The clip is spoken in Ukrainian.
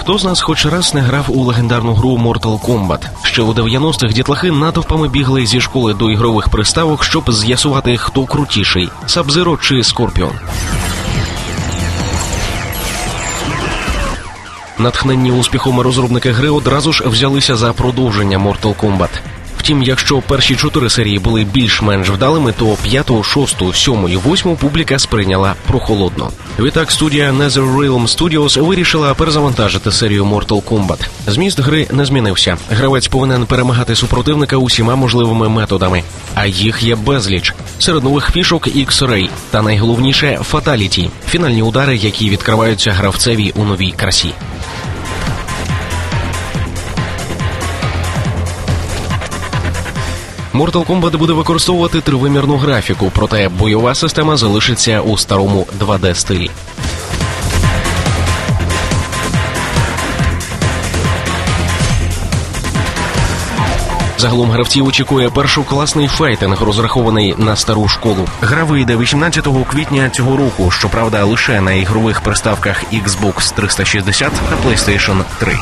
Хто з нас хоч раз не грав у легендарну гру Mortal Kombat? Ще у 90-х дітлахи натовпами бігли зі школи до ігрових приставок, щоб з'ясувати, хто крутіший Сабзиро чи Скорпіон. Натхненні успіхом розробники гри одразу ж взялися за продовження Mortal Kombat. Втім, якщо перші чотири серії були більш-менш вдалими, то п'яту, шосту, сьому і восьму публіка сприйняла прохолодно. Відтак студія NetherRealm Studios вирішила перезавантажити серію Mortal Kombat. Зміст гри не змінився. Гравець повинен перемагати супротивника усіма можливими методами, а їх є безліч. Серед нових фішок X-Ray та найголовніше Fatality – фінальні удари, які відкриваються гравцеві у новій красі. Mortal Kombat буде використовувати тривимірну графіку, проте бойова система залишиться у старому 2D стилі. Загалом гравців очікує першокласний файтинг, розрахований на стару школу. Гра вийде 18 квітня цього року. Щоправда, лише на ігрових приставках Xbox 360 та PlayStation 3.